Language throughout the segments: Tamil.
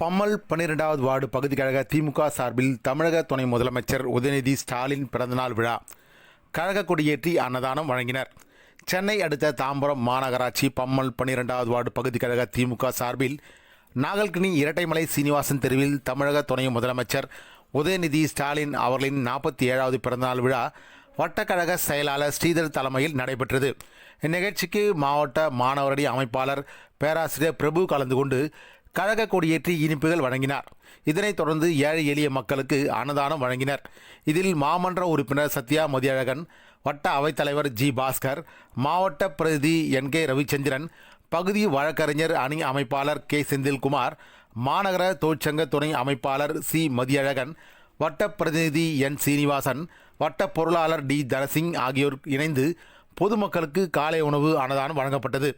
பம்மல் பன்னிரெண்டாவது வார்டு பகுதிக்கழக திமுக சார்பில் தமிழக துணை முதலமைச்சர் உதயநிதி ஸ்டாலின் பிறந்தநாள் விழா. கழக கொடியேற்றி அன்னதானம் வழங்கினர். சென்னை அடுத்த தாம்பரம் மாநகராட்சி பம்மல் பன்னிரெண்டாவது வார்டு பகுதிக்கழக திமுக சார்பில் நாகல்கிணி இரட்டைமலை சீனிவாசன் தெருவில் தமிழக துணை முதலமைச்சர் உதயநிதி ஸ்டாலின் அவர்களின் நாற்பத்தி ஏழாவது பிறந்தநாள் விழா வட்டக்கழக செயலாளர் ஸ்ரீதர் தலைமையில் நடைபெற்றது. இந்நிகழ்ச்சிக்கு மாவட்ட மாணவரணி அமைப்பாளர் பேராசிரியர் பிரபு கலந்து கொண்டு கழக கொடியேற்றி இனிப்புகள் வழங்கினார். இதனைத் தொடர்ந்து ஏழை எளிய மக்களுக்கு அன்னதானம் வழங்கினர். இதில் மாமன்ற உறுப்பினர் சத்யா மதியழகன் வட்ட அவைத்தலைவர் ஜி பாஸ்கர் மாவட்ட பிரதிநிதி என் கே ரவிச்சந்திரன் பகுதி வழக்கறிஞர் அணி அமைப்பாளர் கே செந்தில்குமார் மாநகர தொழிற்சங்க துணை அமைப்பாளர் சி மதியழகன் வட்ட பிரதிநிதி என் சீனிவாசன் வட்ட பொருளாளர் டி தரசிங் ஆகியோர் இணைந்து பொதுமக்களுக்கு காலை உணவு அன்னதானம் வழங்கப்பட்டது.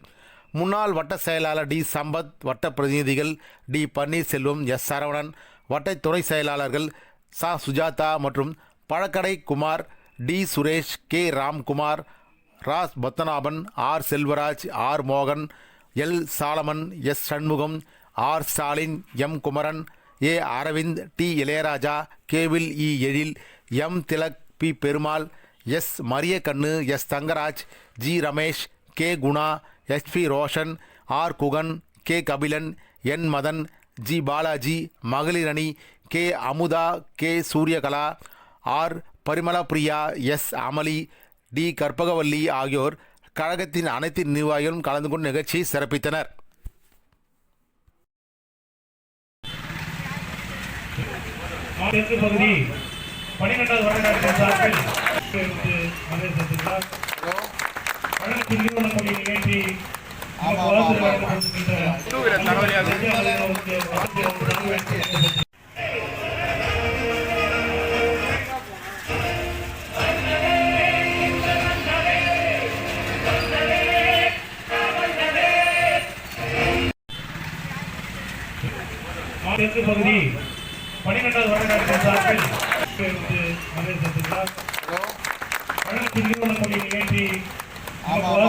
முன்னாள் வட்ட செயலாளர் டி. சம்பத் வட்ட பிரதிநிதிகள் டி. பன்னீர்செல்வம் எஸ். சரவணன் வட்ட துணை செயலாளர்கள் சா. சுஜாதா மற்றும் பழக்கடை குமார் டி. சுரேஷ் கே. ராம்குமார் ராஸ். பத்மநாபன் ஆர். செல்வராஜ் ஆர். மோகன் L. Solomon S. Shanmugam R. Stalin M. Kumaran A. Aravind T. Ilayaraja Cavill E. Ezhil M. Tilak P. Perumal S. Mariyakannu S. Thangaraj G. Ramesh K. Guna SP Roshan R Guhan K Kapilan N Madan G Balaji மகளிர் அணி K Amudha K Suryakala R Parimalapriya S Amali T Karpagavalli ஆகியோர் கழகத்தின் அனைத்து நிர்வாகிகளும் கலந்து கொண்டு நிகழ்ச்சியை சிறப்பித்தனர். பகுதி பனிரெண்டாவது வடநாட்டின் சார்பில் நமக்கு தெற்கு பகுதி பனிரெண்டாவது வடநாட்டின் சார்பில் இருந்து நிறுவன நமக்கு